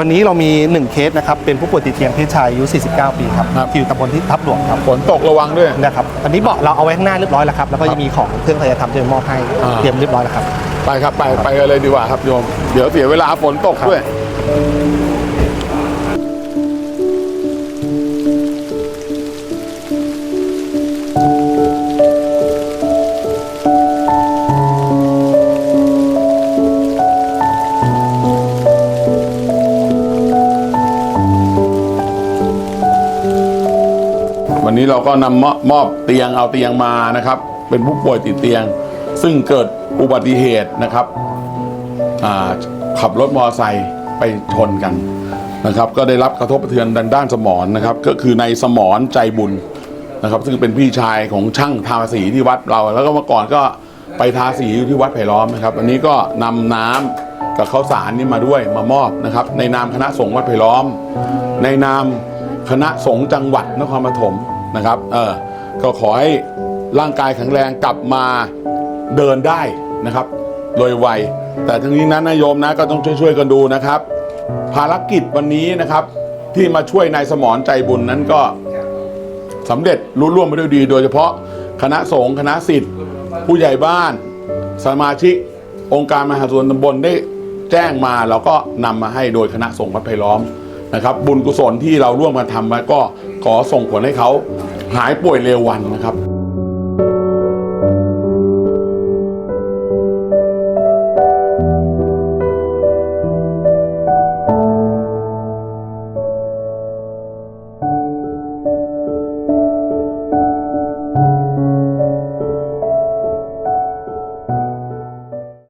วันนี้เรามี 1 เคสนะครับ เป็นผู้ป่วยติดเตียงเพศชายอายุ 49 ปีครับครับ ที่อยู่ตำบลที่ทับหลวงครับฝนตกระวังด้วย นะครับอันนี้เบาะเราเอาไว้ข้างหน้าเรียบร้อยแล้วครับ แล้วก็จะมีของเครื่องพยาธรรมที่มอบให้อ่า เตรียมเรียบร้อยแล้วครับ ไปครับไปไปกันเลยดีกว่าครับโยม เดี๋ยวเสียเวลาฝนตกด้วย วันนี้เราก็นำมอบเตียงเอาเตียงมานะครับ เป็นผู้ป่วยติดเตียง ซึ่งเกิดอุบัติเหตุนะครับขับรถมอเตอร์ไซค์ไปชนกันนะครับ ก็ได้รับกระทบกระเทือนด้านด้านสมองนะครับ ก็คือในสมองใจบุญนะครับ ซึ่งเป็นพี่ชายของช่างทาสีที่วัดเรา แล้วก็เมื่อก่อนก็ไปทาสีอยู่ที่วัดไผ่ล้อมนะครับวันนี้ก็นำน้ำกับข้าวสารนี่มาด้วยมามอบนะครับ ในนามคณะสงฆ์วัดไผ่ล้อม ในนามคณะสงฆ์จังหวัดนครปฐม นะครับเออก็ขอให้ร่างกายแข็งแรงกลับมาเดินได้นะครับ โดยไวแต่ทั้งนี้นั้นนายโยมนะก็ต้องช่วยๆกันดูนะครับ ภารกิจวันนี้นะครับ ที่มาช่วยนายสมรใจบุญนั้นก็สำเร็จรุ่ร่วงไปด้วยดี โดยเฉพาะคณะสงฆ์คณะสิทธิ์ผู้ใหญ่บ้าน สมาชิกองค์การมหาส่วนตำบลได้แจ้งมาเราก็นำมาให้โดยคณะสงฆ์วัดไผ่ล้อมนะครับ บุญกุศลที่เราร่วมกันทำไว้ก็ ขอส่งผลให้เขาหายป่วยเร็ววันนะครับ